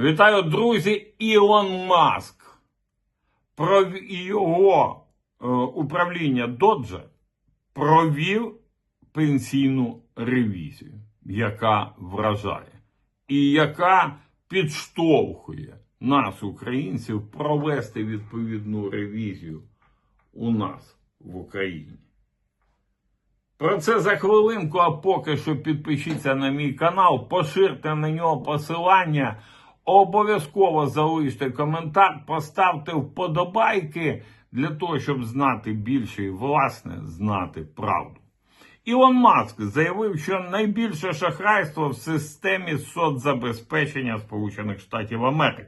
Вітаю, друзі, Ілон Маск. Про його е, управління Доджа провів пенсійну ревізію, яка вражає, і яка підштовхує нас, українців, провести відповідну ревізію у нас в Україні. Про це за хвилинку, а поки що підпишіться на мій канал, поширте на нього посилання, обов'язково залиште коментар, поставте вподобайки для того, щоб знати більше і, власне, знати правду. Ілон Маск заявив, що найбільше шахрайство в системі соцзабезпечення Сполучених Штатів Америки.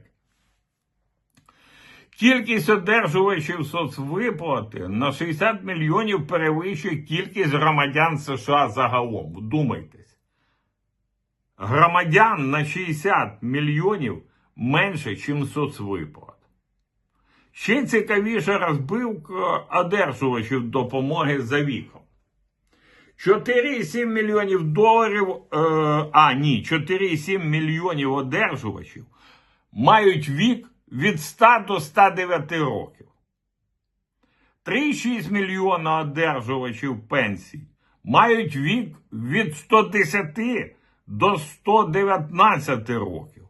Кількість одержувачів соцвиплати на 60 мільйонів перевищує кількість громадян США загалом. Вдумайтесь. Громадян на 60 мільйонів менше, ніж соцвиплат. Ще цікавіша розбивка одержувачів допомоги за віком. 4,7 мільйонів доларів, е, а ні, 4,7 мільйонів одержувачів мають вік від 100 до 109 років. 3,6 мільйона одержувачів пенсій мають вік від 110 до 119 років.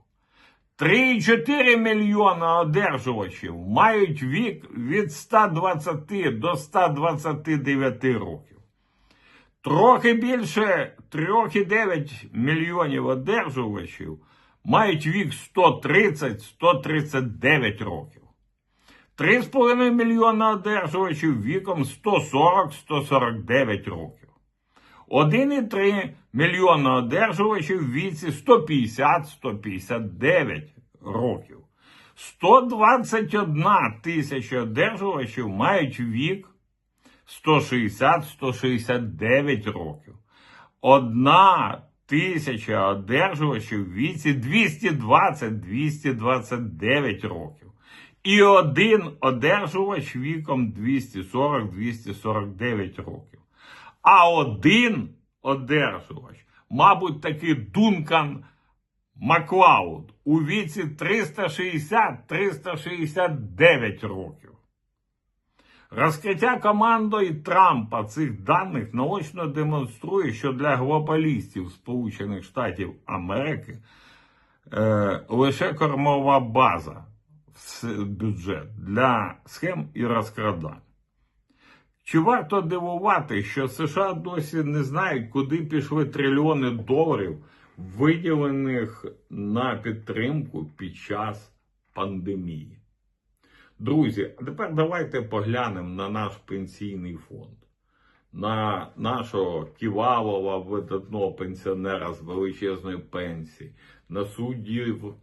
3,4 мільйона одержувачів мають вік від 120 до 129 років. Трохи більше 3,9 мільйонів одержувачів мають вік 130-139 років. 3,5 мільйона одержувачів віком 140-149 років. 1,3 мільйона одержувачів в віці 150-159 років. 121 тисяча одержувачів мають вік 160-169 років. Одна тисяча одержувачів в віці 220-229 років. І один одержувач віком 240-249 років. А один одержувач, мабуть, таки Дункан Маклауд у віці 360-369 років. Розкриття командою Трампа цих даних наочно демонструє, що для глобалістів Сполучених Штатів Америки е, лише кормова база бюджет для схем і розкрадань. Чи варто дивувати, що США досі не знають, куди пішли трильйони доларів, виділених на підтримку під час пандемії? Друзі, а тепер давайте поглянемо на наш пенсійний фонд, на нашого ківалова видатного пенсіонера з величезної пенсії, на суддів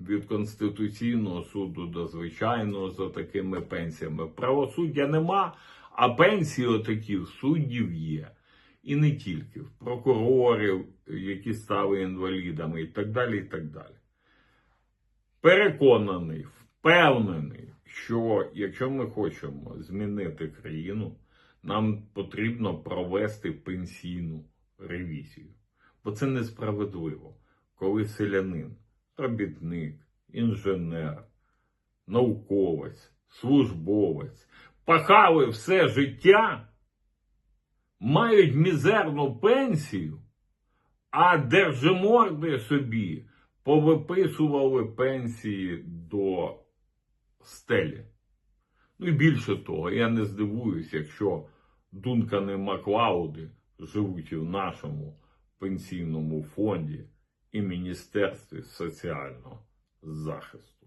від Конституційного суду до звичайного за такими пенсіями. Правосуддя нема, а пенсії отакі в суддів є. І не тільки в прокурорів, які стали інвалідами, і так далі. і так далі. Переконаний, впевнений, що якщо ми хочемо змінити країну, нам потрібно провести пенсійну ревізію. Бо це несправедливо, коли селянин, робітник, інженер, науковець, службовець пахали все життя, мають мізерну пенсію, а держиморди собі повиписували пенсії до стелі. Ну і більше того, я не здивуюсь, якщо Дункани Маклауди живуть і в нашому пенсійному фонді і Міністерстві соціального захисту.